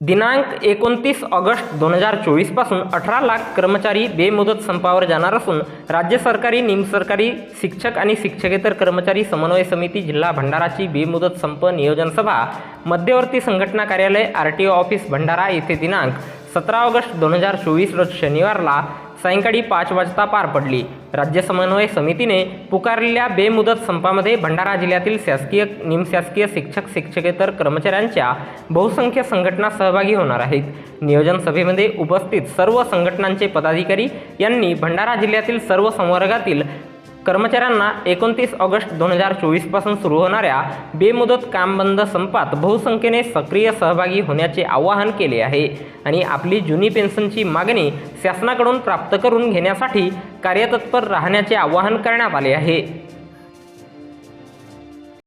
दिनांक एकोणतीस ऑगस्ट दोन हजार चोवीसपासून अठरा लाख कर्मचारी बेमुदत संपावर जाणार असून राज्य सरकारी निमसरकारी शिक्षक आणि शिक्षकेतर कर्मचारी समन्वय समिती जिल्हा भंडाराची बेमुदत संप नियोजन सभा मध्यवर्ती संघटना कार्यालय R T O office Bhandara येथे दिनांक सतरा ऑगस्ट दोन हजार चोवीस रोज शनिवारला सायंकाळी पाच वाजता पार पडली. राज्य समन्वय समितीने पुकारलेल्या बेमुदत संपामध्ये भंडारा जिल्ह्यातील शासकीय निमशासकीय शिक्षक शिक्षकेतर कर्मचाऱ्यांच्या बहुसंख्य संघटना सहभागी होणार आहेत. नियोजन सभेमध्ये उपस्थित सर्व संघटनांचे पदाधिकारी यांनी भंडारा जिल्ह्यातील सर्व संवर्गातील कर्मचाऱ्यांना एकोणतीस ऑगस्ट दोन हजार चोवीसपासून सुरू होणाऱ्या बेमुदत काम बंद संपात बहुसंख्येने सक्रिय सहभागी होण्याचे आवाहन केले आहे. आणि आपली जुनी पेन्शनची मागणी शासनाकडून प्राप्त करून घेण्यासाठी कार्यतत्पर राहण्याचे आवाहन करण्यात आले आहे.